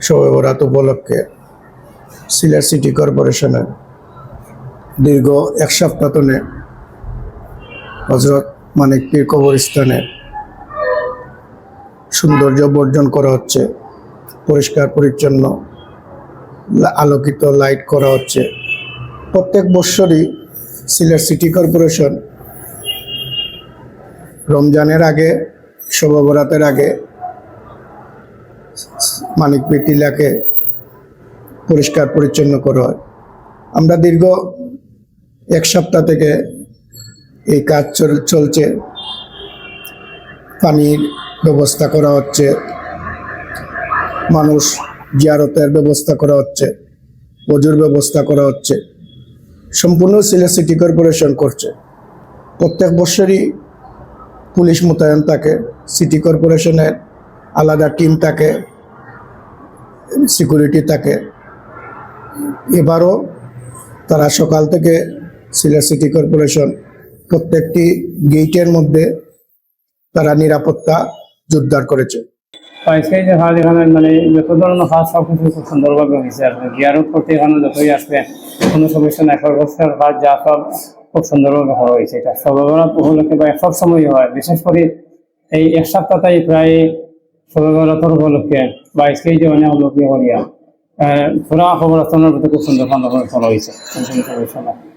শবে উপলক্ষে সিলেট সিটি কর্পোরেশনের দীর্ঘ এক সপ্তাহ হজরত মানিক পীর কবরস্থানে সৌন্দর্য বর্জন করা হচ্ছে, পরিষ্কার পরিচ্ছন্ন আলোকিত লাইট করা হচ্ছে। প্রত্যেক বৎসরই সিলেট সিটি কর্পোরেশন রমজানের আগে শোভাবরাতের আগে মানিক টিলাকে পরিষ্কার পরিচ্ছন্ন করা হয়। আমরা দীর্ঘ এক সপ্তাহ থেকে এই কাজ চল- চলছে। পানির ব্যবস্থা করা হচ্ছে। মানুষ জিয়ারতের ব্যবস্থা করা হচ্ছে। অজুর ব্যবস্থা করা হচ্ছে। সম্পূর্ণ সিলেট সিটি কর্পোরেশন করছে। প্রত্যেক বছরই পুলিশ মোতায়েন থাকে। সিটি কর্পোরেশনের আলাদা টিম থাকে। সিকিউরিটি থাকে। এবারও তারা সকাল থেকে সিলেট সিটি কর্পোরেশন প্রত্যেকটি গেটের মধ্যে তারা নিরাপত্তা জোরদার করেছে। এখানে মানে ধরনের সব কিছু খুব সুন্দরভাবে হয়েছে আর যতই কোনো সমস্যা নাই। কাজ যা সব খুব সুন্দরভাবে হয়েছে। এটা উপলক্ষে বা সময় হয়। বিশেষ করে এই এক সপ্তাহটাই প্রায় সর্ববেলাতর উপলক্ষে বা আজকেই মানে অলপীয়া করিয়া ফুৰা প্রতি খুব সুন্দৰ সুন্দর চলা নাই।